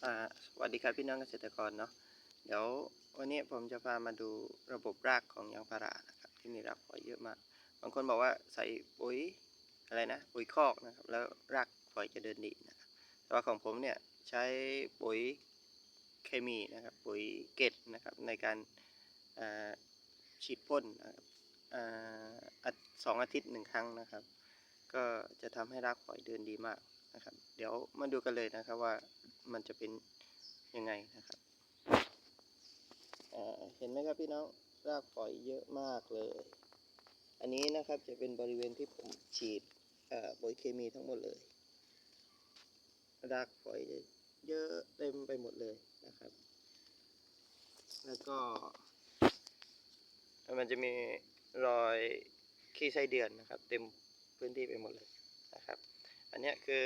สวัสดีครับพี่น้องเกษตรกรเนาะเดี๋ยววันนี้ผมจะพามาดูระบบรากของยางพารานะครับที่มีรากฝอยเยอะมากบางคนบอกว่าใส่ปุ๋ยอะไรนะปุ๋ยคอกนะครับแล้วรากฝอยจะเดินดีนะครับแต่ว่าของผมเนี่ยใช้ปุ๋ยเคมีนะครับปุ๋ยเกตนะครับในการฉีดพ่นนะครับสองอาทิตย์หนึ่งครั้งนะครับ ก็จะทำให้รากฝอยเดินดีมากนะครับ เดี๋ยวมาดูกันเลยนะครับว่า มันจะเป็นยังไงนะครับเห็นไหมครับพี่น้องรากฝอยเยอะมากเลย อันนี้นะครับจะเป็นบริเวณที่ผมฉีดปุ๋ยเคมีทั้งหมดเลย รากฝอยเยอะเต็มไปหมดเลยนะครับ แล้วก็ มันจะมีรอยขี้ไส้เดือนนะครับ เต็มพื้นที่ไปหมดเลยนะครับ อันนี้คือ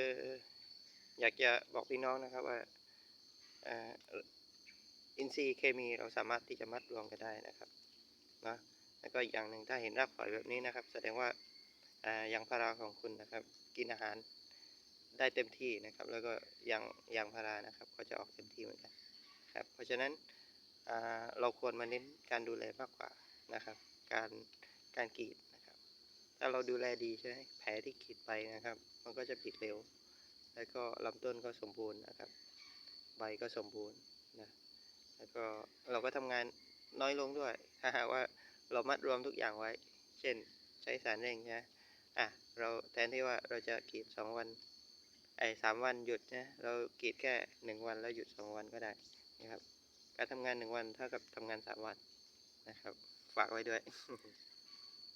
อยากจะบอกพี่น้องนะครับว่าอินทรีย์เคมีเราสามารถที่จะมัดรวมกันได้นะครับนะแล้วก็อย่างหนึ่งถ้าเห็นรากฝอยแบบนี้นะครับ แสดงว่าเอ่อยางพาราของคุณนะครับ กินอาหารได้เต็มที่นะครับ แล้วก็ยางยางพารานะครับ ก็จะออกเต็มที่เหมือนกันครับ เพราะฉะนั้นเราควรมาเน้นการดูแลมากกว่านะครับ การการกรีดนะครับ ถ้าเราดูแลดีใช่ไหมแผลที่ขีดไปนะครับ มันก็จะปิดเร็ว แล้วก็ลำต้นก็สมบูรณ์นะครับ ใบก็สมบูรณ์นะแล้วก็เราก็ทำงานน้อยลงด้วย ถ้าหากว่าเรามัดรวมทุกอย่างไว้ เช่นใช้สารเร่งใช่ไหมอะเราแทนที่ว่าเราจะกรีดสองวันไอ้สามวันหยุดนะเรากรีดแค่หนึ่งวันแล้วหยุดสองวันก็ได้นะครับ การทำงานหนึ่งวันเท่ากับทำงานสามวันนะครับ ฝากไว้ด้วย